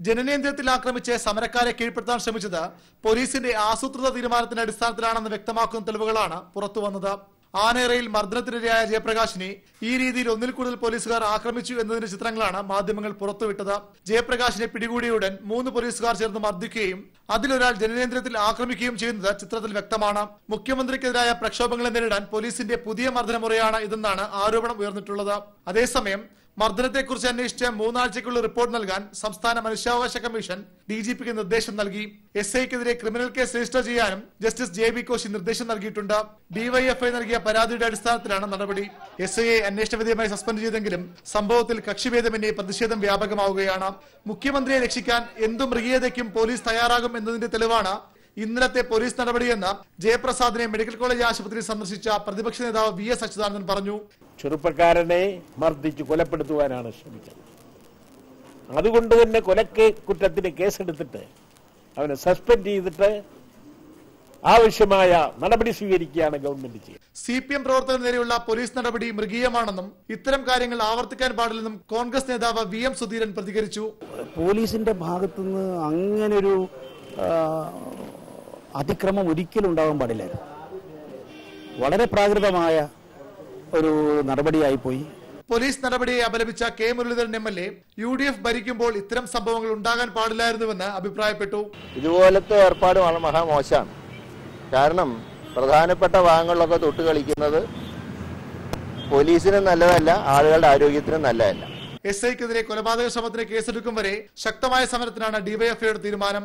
ജനനേന്ദ്രത്തിൽ ആക്രമിച്ച് സമരക്കാരെ കീഴ്പ്പെടുത്താൻ ശ്രമിച്ചത് പോലീസിന്റെ ആസൂത്രിത തീരുമാനത്തിന്റെ അടിസ്ഥാനത്തിലാണെന്ന് വ്യക്തമാക്കുന്ന തെളിവുകളാണ് പുറത്തുവന്നത് ആനേറയിൽ മർദ്ദനത്തിനിരയായ ജയപ്രകാശിനെ ഈ രീതിയിൽ ഒന്നിൽ കൂടുതൽ പോലീസുകാർ ആക്രമിച്ചു എന്നതിന്റെ ചിത്രങ്ങളാണ് മാധ്യമങ്ങൾ പുറത്തുവിട്ടത്. ജയപ്രകാശിനെ പിടികൂടിയുടൻ മൂന്ന് പോലീസുകാർ ചേർന്ന് മർദ്ദിക്കുകയും അതിലൊരാൾ ജനനേന്ദ്രത്തിൽ ആക്രമിക്കുകയും ചെയ്യുന്നത് ചിത്രത്തിൽ വ്യക്തമാണ്. മുഖ്യമന്ത്രിക്കെതിരായ പ്രക്ഷോഭങ്ങളെ നേരിടാൻ പോലീസിന്റെ പുതിയ മർദ്ദനമുറയാണ് ഇതെന്നാണ് ആരോപണം ഉയർന്നിട്ടുള്ളത്. അതേസമയം മർദ്ദനത്തെക്കുറിച്ച് അന്വേഷിച്ച് മൂന്നാഴ്ചയ്ക്കുള്ള റിപ്പോർട്ട് നൽകാൻ സംസ്ഥാന മനുഷ്യാവകാശ കമ്മീഷൻ ഡി ജി പിക്ക് നിർദ്ദേശം നൽകി. എസ് ഐക്കെതിരെ ക്രിമിനൽ കേസ് രജിസ്റ്റർ ചെയ്യാനും ജസ്റ്റിസ് ജെ ബി കോശി നിർദ്ദേശം നൽകിയിട്ടുണ്ട്. ഡിവൈഎഫ്ഐ നൽകിയ പരാതിയുടെ അടിസ്ഥാനത്തിലാണ് നടപടി. എസ് ഐയെ അന്വേഷണ വിധേയമായി സസ്പെൻഡ് ചെയ്തെങ്കിലും സംഭവത്തിൽ കക്ഷിഭേദമന്യേ പ്രതിഷേധം വ്യാപകമാവുകയാണ്. മുഖ്യമന്ത്രിയെ രക്ഷിക്കാൻ എന്തു മൃഗീയതയ്ക്കും പോലീസ് തയ്യാറാകും എന്നതിന്റെ തെളിവാണ് ഇന്നലത്തെ പോലീസ് നടപടിയെന്ന് ജയപ്രസാദിനെ മെഡിക്കൽ കോളേജ് ആശുപത്രിയിൽ സന്ദർശിച്ച പ്രതിപക്ഷ നേതാവ് വി എസ് അച്യുതാനന്ദൻ പറഞ്ഞു. ചെറുപ്പക്കാരനെ മർദ്ദിച്ച് കൊലപ്പെടുത്തുവാനാണ് ശ്രമിച്ചത്. അതുകൊണ്ട് തന്നെ കൊലക്ക് കുറ്റത്തിന് കേസെടുത്തിട്ട് അവനെ സസ്പെൻഡ് ചെയ്തിട്ട് ആവശ്യമായ നടപടി സ്വീകരിക്കുകയാണ് ഗവൺമെന്റ് ചെയ്യുന്നത്. സി പി എം പ്രവർത്തകർ നേരെയുള്ള പോലീസ് നടപടി മൃഗീയമാണെന്നും ഇത്തരം കാര്യങ്ങൾ ആവർത്തിക്കാൻ പാടില്ലെന്നും കോൺഗ്രസ് നേതാവ് വി എം സുധീരൻ പ്രതികരിച്ചു. പോലീസിന്റെ ഭാഗത്തുനിന്ന് അങ്ങനെ ആ, അതിക്രമം ഒരിക്കലും ഉണ്ടാകാൻ പാടില്ലായിരുന്നു വളരെ പ്രാകൃതമായ ഒരു നടപടിയായിപ്പോയി. പോലീസ് നടപടിയെ അപലപിച്ച K Muraleedharan M L A U D F ഭരിക്കുമ്പോൾ ഇത്തരം സംഭവങ്ങൾ ഉണ്ടാകാൻ പാടില്ലായിരുന്നുവെന്ന് അഭിപ്രായപ്പെട്ടു. ഇതുപോലത്തെ ഏർപ്പാട് വളരെ മഹാമോശമാണ്. കാരണം പ്രധാനപ്പെട്ട ഭാഗങ്ങളിലൊക്കെ തൊട്ട് കളിക്കുന്നത് പോലീസിനും നല്ലതല്ല ആളുകളുടെ ആരോഗ്യത്തിനും നല്ലതല്ല. എസ് ഐക്കെതിരെ കൊലപാതക ശ്രമത്തിന് കേസെടുക്കും വരെ ശക്തമായ സമരത്തിനാണ് ഡിവൈഎഫ്ഐയുടെ തീരുമാനം.